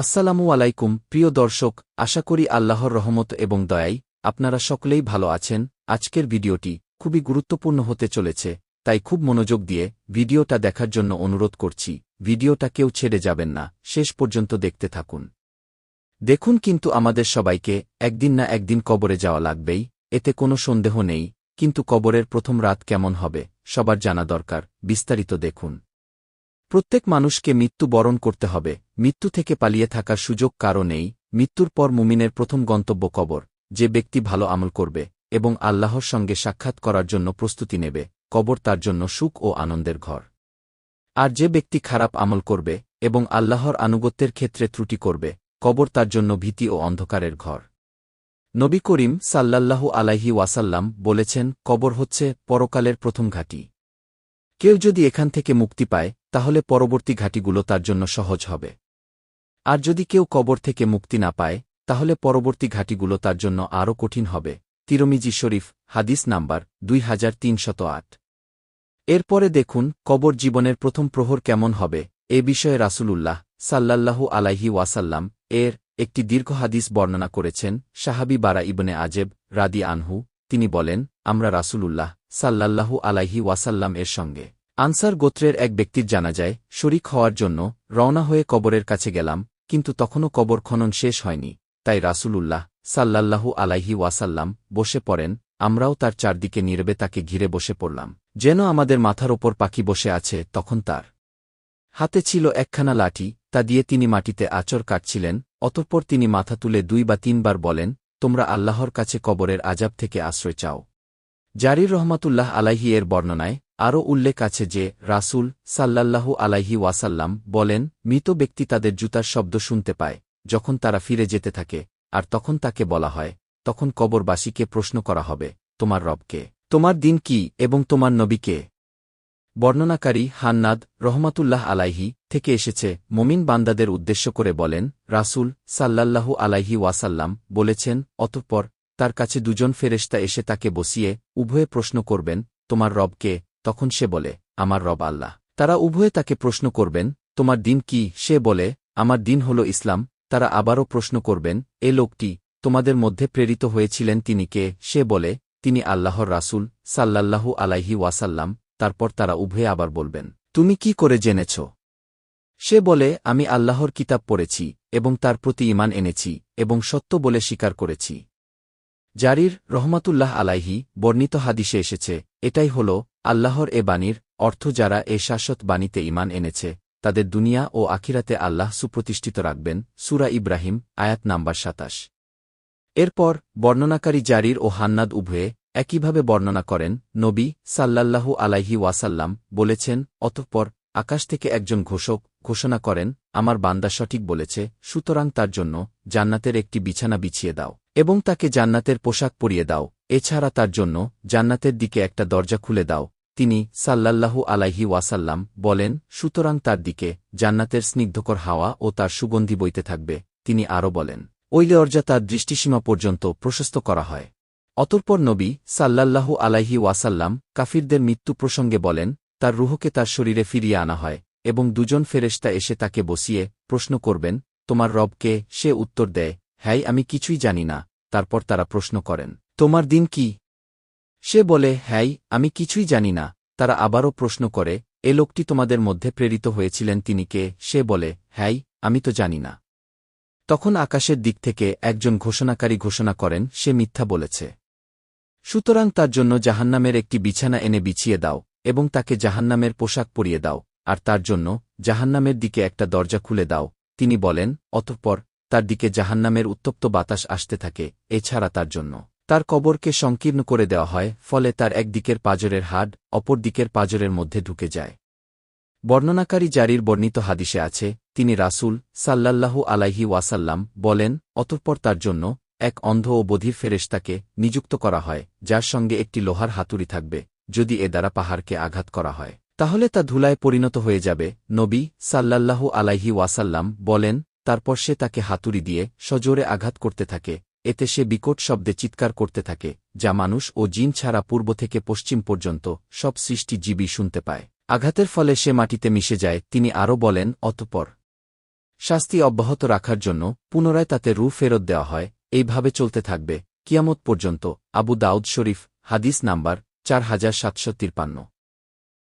আসসালামু আলাইকুম, প্রিয় দর্শক, আশা করি আল্লাহর রহমত এবং দয়াই আপনারা সকলেই ভালো আছেন। আজকের ভিডিওটি খুবই গুরুত্বপূর্ণ হতে চলেছে, তাই খুব মনোযোগ দিয়ে ভিডিওটা দেখার জন্য অনুরোধ করছি, ভিডিওটা কেউ ছেড়ে যাবেন না, শেষ পর্যন্ত দেখতে থাকুন। দেখুন কিন্তু আমাদের সবাইকে একদিন না একদিন কবরে যাওয়া লাগবেই, এতে কোনো সন্দেহ নেই, কিন্তু কবরের প্রথম রাত কেমন হবে, সবার জানা দরকার, বিস্তারিত দেখুন। প্রত্যেক মানুষকে মৃত্যু বরণ করতে হবে। মৃত্যু থেকে পালিয়ে থাকার সুযোগ কারও নেই। মৃত্যুর পর মুমিনের প্রথম গন্তব্য কবর, যে ব্যক্তি ভালো আমল করবে এবং আল্লাহর সঙ্গে সাক্ষাৎ করার জন্য প্রস্তুতি নেবে। কবর তার জন্য সুখ ও আনন্দের ঘর। আর যে ব্যক্তি খারাপ আমল করবে এবং আল্লাহর আনুগত্যের ক্ষেত্রে ত্রুটি করবে, কবর তার জন্য ভীতি ও অন্ধকারের ঘর। নবী করিম সাল্লাল্লাহু আলাইহি ওয়াসাল্লাম বলেছেন, কবর হচ্ছে পরকালের প্রথম ঘাঁটি। কেউ যদি এখান থেকে মুক্তি পায় তাহলে পরবর্তী ঘাটিগুলো তার জন্য সহজ হবে। আর যদি কেউ কবর থেকে মুক্তি না পায়, তাহলে পরবর্তী ঘাটিগুলো তার জন্য আরও কঠিন হবে। তিরমিজি শরীফ, হাদিস নাম্বার দুই হাজার তিনশত আট। এরপরে দেখুন, কবর জীবনের প্রথম প্রহর কেমন হবে, এ বিষয়ে রাসূলুল্লাহ সাল্লাল্লাহু আলাইহি ওয়াসাল্লাম এর একটি দীর্ঘ হাদিস বর্ণনা করেছেন সাহাবি বারা ইবনে আজেব রাদি আনহু তিনি বলেন, আমরা রাসূলুল্লাহ সাল্লাল্লাহু আলাইহি ওয়াসাল্লাম এর সঙ্গে আনসার গোত্রের এক ব্যক্তির জানা যায়, শরিক হওয়ার জন্য রওনা হয়ে কবরের কাছে গেলাম, কিন্তু তখনও কবর খনন শেষ হয়নি। তাই রাসূলুল্লাহ সাল্লাল্লাহু আলাইহি ওয়াসাল্লাম বসে পড়েন, আমরাও তার চারদিকে নীরবে তাকে ঘিরে বসে পড়লাম। যেন আমাদের মাথার ওপর পাখি বসে আছে, তখন তার হাতে ছিল একখানা লাঠি, তা দিয়ে তিনি মাটিতে আচর কাটছিলেন, অতঃপর তিনি মাথা তুলে দুই বা তিনবার বলেন, তোমরা আল্লাহর কাছে কবরের আজাব থেকে আশ্রয় চাও। জারির রহমাতুল্লাহ আলাইহি এর বর্ণনায় আরও উল্লেখ আছে যে, রাসূল সাল্লাল্লাহু আলাইহি ওয়াসাল্লাম বলেন, মৃত ব্যক্তি তাদের জুতার শব্দ শুনতে পায়, যখন তারা ফিরে যেতে থাকে, আর তখন তাকে বলা হয়, তখন কবরবাসীকে প্রশ্ন করা হবে, তোমার রবকে, তোমার দিন কি এবং তোমার নবীকে বর্ণনাকারী হান্নাদ রহমাতুল্লাহ আলাইহি থেকে এসেছে, মমিন বান্দাদের উদ্দেশ্য করে বলেন, রাসূল সাল্লাল্লাহু আলাইহি ওয়াসাল্লাম বলেছেন, অতঃপর তার কাছে দুজন ফেরেশতা এসে তাকে বসিয়ে উভয়ে প্রশ্ন করবেন, তোমার রবকে তখন সে বলে, আমার রব আল্লাহ। তারা উভয়ে তাকে প্রশ্ন করবেন, তোমার দিন কি? সে বলে, আমার দিন হল ইসলাম। তারা আবারও প্রশ্ন করবেন, এ লোকটি, তোমাদের মধ্যে প্রেরিত হয়েছিলেন তিনি কে? সে বলে, তিনি আল্লাহর রাসূল, সাল্লাল্লাহু আলাইহি ওয়াসাল্লাম। তারপর তারা উভয়ে আবার বলবেন, তুমি কি করে জেনেছ? সে বলে, আমি আল্লাহর কিতাব পড়েছি, এবং তার প্রতি ইমান এনেছি, এবং সত্য বলে স্বীকার করেছি। জারির রহমাতুল্লাহ আলাইহি বর্ণিত হাদিসে এসেছে, এটাই হল আল্লাহর এ বাণীর অর্থ যারা এ শাশ্বত বাণীতে ইমান এনেছে, তাদের দুনিয়া ও আখিরাতে আল্লাহ সুপ্রতিষ্ঠিত রাখবেন, সুরা ইব্রাহিম, আয়াত নাম্বার সাতাশ। এরপর, বর্ণনাকারী জারির ও হান্নাদ উভয়ে একইভাবে বর্ণনা করেন, নবী সাল্লাল্লাহু আলাইহি ওয়াসাল্লাম বলেছেন, অতঃপর আকাশ থেকে একজন ঘোষক ঘোষণা করেন, আমার বান্দা সঠিক বলেছে, সুতরাং তার জন্য জান্নাতের একটি বিছানা বিছিয়ে দাও, এবং তাকে জান্নাতের পোশাক পরিয়ে দাও, এছাড়া তার জন্য জান্নাতের দিকে একটা দরজা খুলে দাও তিনি সাল্লাল্লাহু আলাইহি ওয়াসাল্লাম বলেন, সুতরাং তার দিকে জান্নাতের স্নিগ্ধকর হাওয়া ও তার সুগন্ধি বইতে থাকবে, তিনি আরও বলেন ওই দরজা তার দৃষ্টিসীমা পর্যন্ত প্রশস্ত করা হয়। অতঃপর নবী সাল্লাল্লাহু আলাইহি ওয়াসাল্লাম কাফিরদের মৃত্যু প্রসঙ্গে বলেন, তার রুহকে তার শরীরে ফিরিয়ে আনা হয় এবং দুজন ফেরেস্তা এসে তাকে বসিয়ে প্রশ্ন করবেন, তোমার রবকে সে উত্তর দেয়? হ্যাই আমি কিছুই জানি না। তারপর তারা প্রশ্ন করেন, তোমার দিন কি? সে বলে, হ্যাই, আমি কিছুই জানি না। তারা আবারও প্রশ্ন করে, এ লোকটি তোমাদের মধ্যে প্রেরিত হয়েছিলেন তিনি কে? সে বলে, হ্যাই, আমি তো জানি না। তখন আকাশের দিক থেকে একজন ঘোষণাকারী ঘোষণা করেন, সে মিথ্যা বলেছে। সুতরাং তার জন্য জাহান্নামের একটি বিছানা এনে বিছিয়ে দাও, এবং তাকে জাহান্নামের পোশাক পরিয়ে দাও, আর তার জন্য জাহান্নামের দিকে একটা দরজা খুলে দাও। তিনি বলেন, অতঃপর তার দিকে জাহান্নামের উত্তপ্ত বাতাস আসতে থাকে, এছাড়া তার জন্য। তার কবরকে সংকীর্ণ করে দেওয়া হয়, ফলে তার একদিকের পাজরের হাড, অপর দিকের পাজরের মধ্যে ঢুকে যায়। বর্ণনাকারী জারির বর্ণিত হাদিসে আছে, তিনি রাসূল সাল্লাল্লাহু আলাইহি ওয়াসাল্লাম বলেন, অতঃপর তার জন্য এক অন্ধ ও বধির ফেরেশতাকে নিযুক্ত করা হয়, যার সঙ্গে একটি লোহার হাতুড়ি থাকবে, যদি এ দ্বারা পাহাড়কে আঘাত করা হয়। তাহলে তা ধুলায় পরিণত হয়ে যাবে। নবী সাল্লাল্লাহু আলাইহি ওয়াসাল্লাম বলেন, তারপর সে তাকে হাতুড়ি দিয়ে সজোরে আঘাত করতে থাকে এতে সে বিকট শব্দে চিৎকার করতে থাকে, যা মানুষ ও জিন ছাড়া পূর্ব থেকে পশ্চিম পর্যন্ত সব সৃষ্টি জীবী শুনতে পায়। আঘাতের ফলে সে মাটিতে মিশে যায়, তিনি আরও বলেন, অতপর শাস্তি অব্যাহত রাখার জন্য পুনরায় তাতে রু ফেরত দেওয়া হয়, এইভাবে চলতে থাকবে, কিয়ামত পর্যন্ত আবু দাউদ শরীফ, হাদিস নাম্বার চার হাজার সাতশো তিরপান্ন।